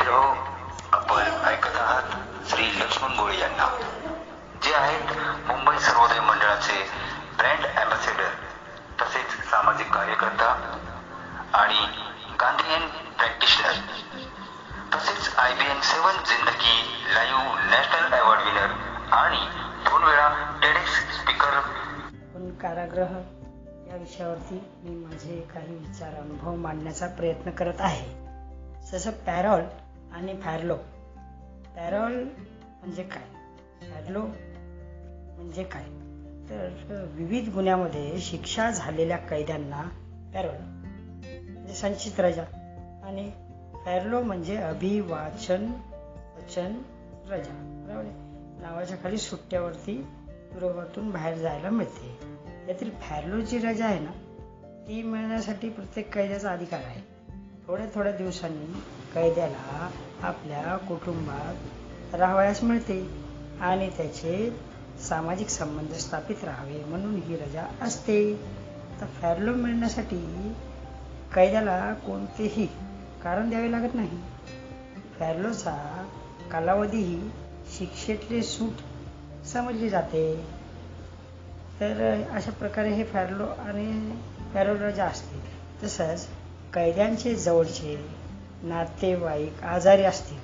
मित्र आपण ऐकत आहात श्री लक्ष्मण गोळे यांना जे आहेत मुंबई सर्वोदय मंडळाचे ब्रँड अँबॅसेडर तसेच सामाजिक कार्यकर्ता आणि गांधीयन प्रॅक्टिशनर तसेच I B N seven Zindagi live national award winner आणि दोन वेळा टेडेक्स स्पीकर. कारागृह या विषयावरती मी माझे काही विचार अनुभव मांडण्याचा प्रयत्न करत आहे. जसं पॅरॉल आणि फॅरलो. पॅरॉल म्हणजे काय? फॅरलो म्हणजे काय? तर विविध गुन्ह्यामध्ये शिक्षा झालेल्या कैद्यांना पॅरोल म्हणजे संचित रजा आणि फॅरलो म्हणजे अभिवाचन वचन रजा. बरोबर आहे? नावाच्या खाली सुट्ट्यावरती युरोपातून बाहेर जायला मिळते. यातील फॅरलोची रजा आहे ना ती मिळण्यासाठी प्रत्येक कैद्याचा अधिकार आहे. थोड्या थोड्या दिवसांनी कैद्याला आपल्या कुटुंबात राहावयास मिळते आणि त्याचे सामाजिक संबंध स्थापित राहावे म्हणून ही रजा असते. तर फॅरलो मिळण्यासाठी कैद्याला कोणतेही कारण द्यावे लागत नाही. फॅरलोचा कालावधीही शिक्षेतले सूट समजली जाते. तर अशा प्रकारे हे फॅरलो आणि फॅरलो रजा असते. तसंच कैद्यांचे जवळचे नातेवाईक आजारी असतील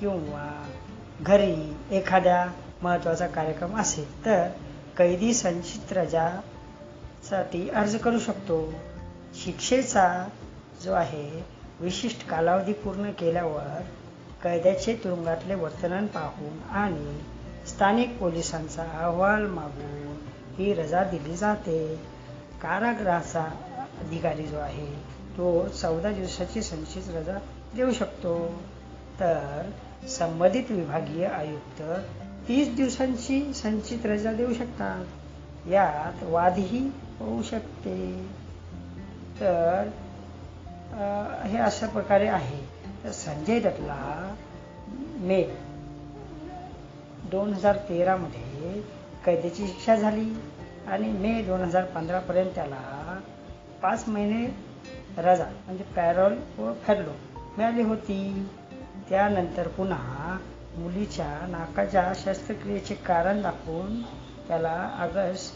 किंवा घरी एखाद्या महत्त्वाचा कार्यक्रम असेल तर कैदी संचित रजासाठी अर्ज करू शकतो. शिक्षेचा जो आहे विशिष्ट कालावधी पूर्ण केल्यावर कैद्याचे तुरुंगातले वर्तन पाहून आणि स्थानिक पोलिसांचा अहवाल मागून ही रजा दिली जाते. कारागृहाचा अधिकारी जो आहे तो चौदा दिवसाची संचित रजा देऊ शकतो. तर संबंधित विभागीय आयुक्त तीस दिवसांची संचित रजा देऊ शकतात. यात वादही होऊ शकते. तर हे अशा प्रकारे आहे. तर संजय दत्तला मे दोन हजार तेरामध्ये कैद्याची शिक्षा झाली आणि मे दोन हजार पंधरापर्यंत त्याला पाच महिने रजा म्हणजे पॅरॉल व फॅरलो. मिळाली होती. त्यानंतर पुन्हा मुलीच्या नाकाच्या शस्त्रक्रियेचे कारण दाखवून त्याला ऑगस्ट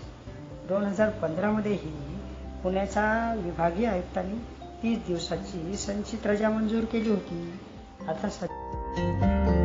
दोन हजार पंधरामध्येही पुण्याच्या विभागीय आयुक्तांनी तीस दिवसाची संचित रजा मंजूर केली होती. आता सध्या